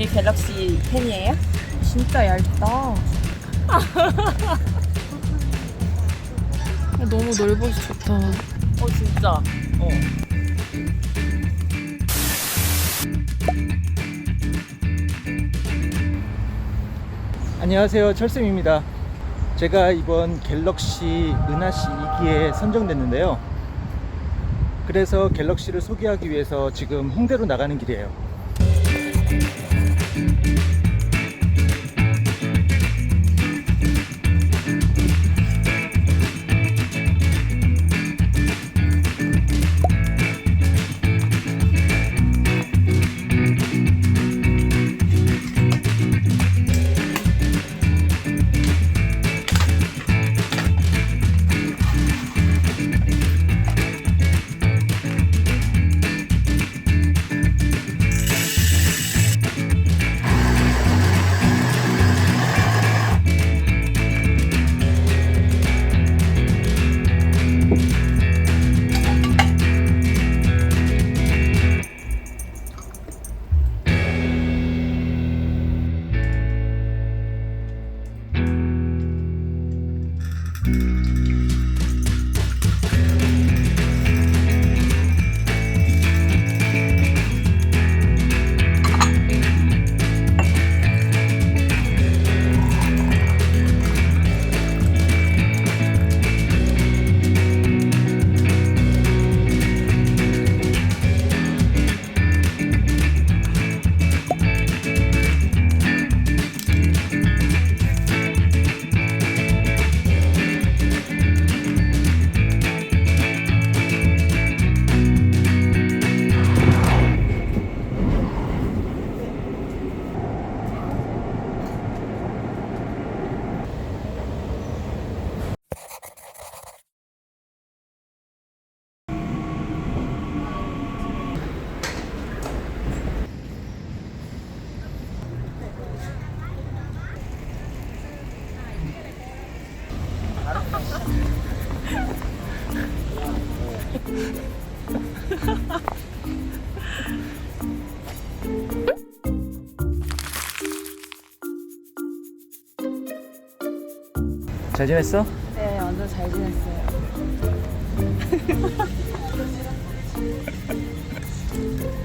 이 갤럭시 펜이에요? 진짜 얇다. 너무 넓어서 좋다. 어 진짜. 어. 안녕하세요 철쌤입니다 제가 이번 갤럭시 은하씨 2기에 선정됐는데요 그래서 갤럭시를 소개하기 위해서 지금 홍대로 나가는 길이에요 잘 지냈어? 네 완전 잘 지냈어요.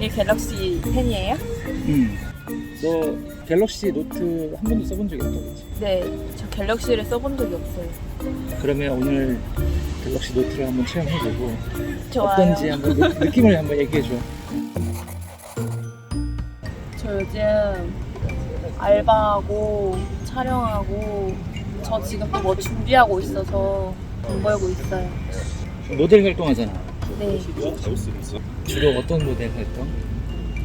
이 갤럭시 펜이에요? 응. 너 갤럭시 노트 한 번도 써본 적이 없다고 그랬지? 네, 저 갤럭시를 써본 적이 없어요. 그러면 오늘 갤럭시 노트를 한번 체험해보고 좋아요. 어떤지 한번 느- 느낌을 한번 얘기해줘. 저 요즘 알바하고 촬영하고 저 지금 또 뭐 준비하고 있어서 돈 벌고 있어요. 모델 활동하잖아. 네. 주로 어떤 모델 활동?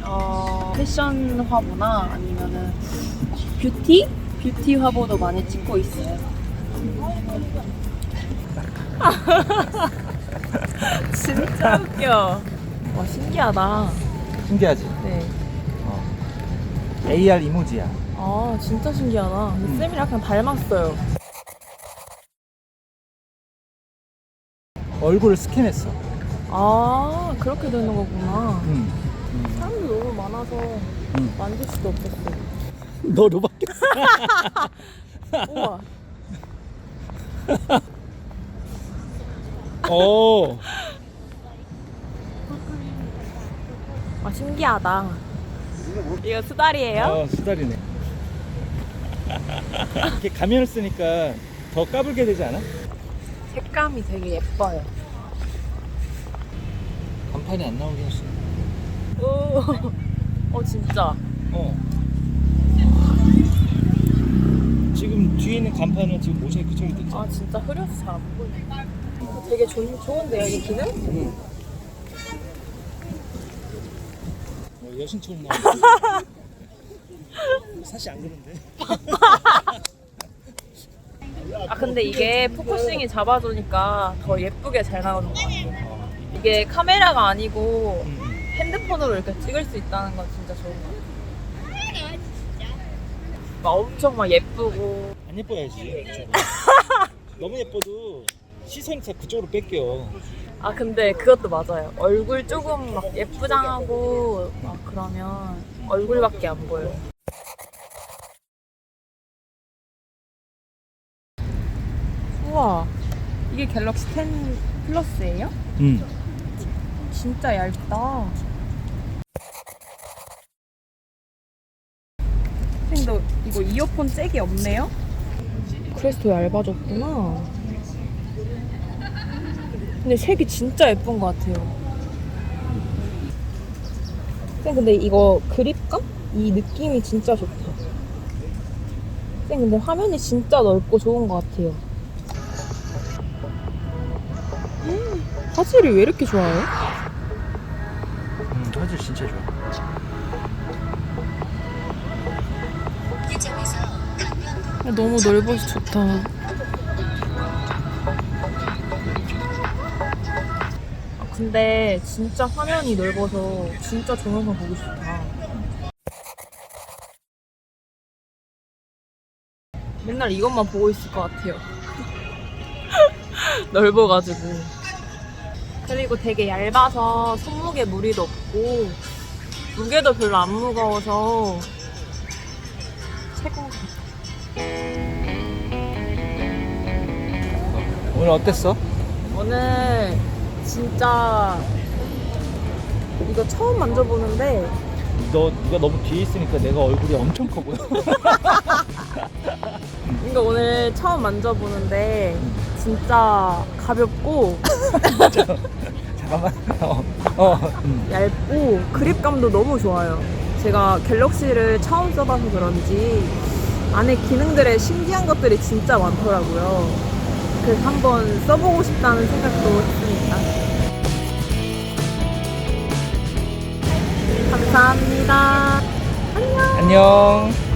어, 패션 화보나 아니면은 뷰티? 뷰티 화보도 많이 찍고 있어요. 진짜 웃겨. 와, 신기하다. 신기하지? 네. 어. AR 이모지야. 아, 진짜 신기하다. 근데 음. 쌤이랑 약간 닮았어요. 얼굴을 스캔했어. 아, 그렇게 되는 거구나. 응. 사람이 너무 많아서 응. 만질 수도 없었어. 너로 바뀌었어. 우와. 오. 아, 신기하다. 이거 수달이에요? 어, 수달이네. 이렇게 가면을 쓰니까 더 까불게 되지 않아? 색감이 되게 예뻐요. 간판이 안 나오게 했어. 오. 어, 진짜. 어. 지금 뒤에 있는 간판은 지금 모자이크 처리 됐잖아. 아, 진짜 흐려서 잘 안 보이네. 어, 되게 좋, 좋은데요, 이 기능? 응. 뭐 여신처럼 나와. 사실 안 그런데. 아, 근데 이게 포커싱이 잡아주니까 더 예쁘게 잘 나오는 것 같아요. 이게 카메라가 아니고. 핸드폰으로 이렇게 찍을 수 있다는 건 진짜 좋은 것 같아요. 막 엄청 막 예쁘고 안 예뻐야지. 너무 예뻐도 희생색 그쪽으로 뺄게요. 아 근데 그것도 맞아요. 얼굴 조금 막 예쁘장하고 막 그러면 얼굴밖에 안 보여요. 우와 이게 갤럭시 10 플러스예요? 응. 진짜 얇다. 선생님 너 이거 이어폰 잭이 없네요? 그래서 더 얇아졌구나. 근데 색이 진짜 예쁜 것 같아요. 쌤, 근데 이거 그립감? 이 느낌이 진짜 좋다. 쌤, 근데 화면이 진짜 넓고 좋은 것 같아요. 음, 화질이 왜 이렇게 좋아요? 음, 화질 진짜 좋아. 너무 넓어서 좋다. 근데 진짜 화면이 넓어서 진짜 동영상 보기 좋다. 맨날 이것만 보고 있을 것 같아요. 넓어가지고. 그리고 되게 얇아서 손목에 무리도 없고 무게도 별로 안 무거워서 최고. 오늘 어땠어? 오늘 진짜 이거 처음 만져보는데 너 네가 너무 뒤에 있으니까 내가 얼굴이 엄청 커 보여. 이거 오늘 처음 만져보는데 진짜 가볍고 잠깐만. 어. 어. 음. 얇고 그립감도 너무 좋아요. 제가 갤럭시를 처음 써봐서 그런지 안에 기능들에 신기한 것들이 진짜 많더라고요. 그래서 한번 써보고 싶다는 생각도 했습니다. 감사합니다. 안녕. 안녕.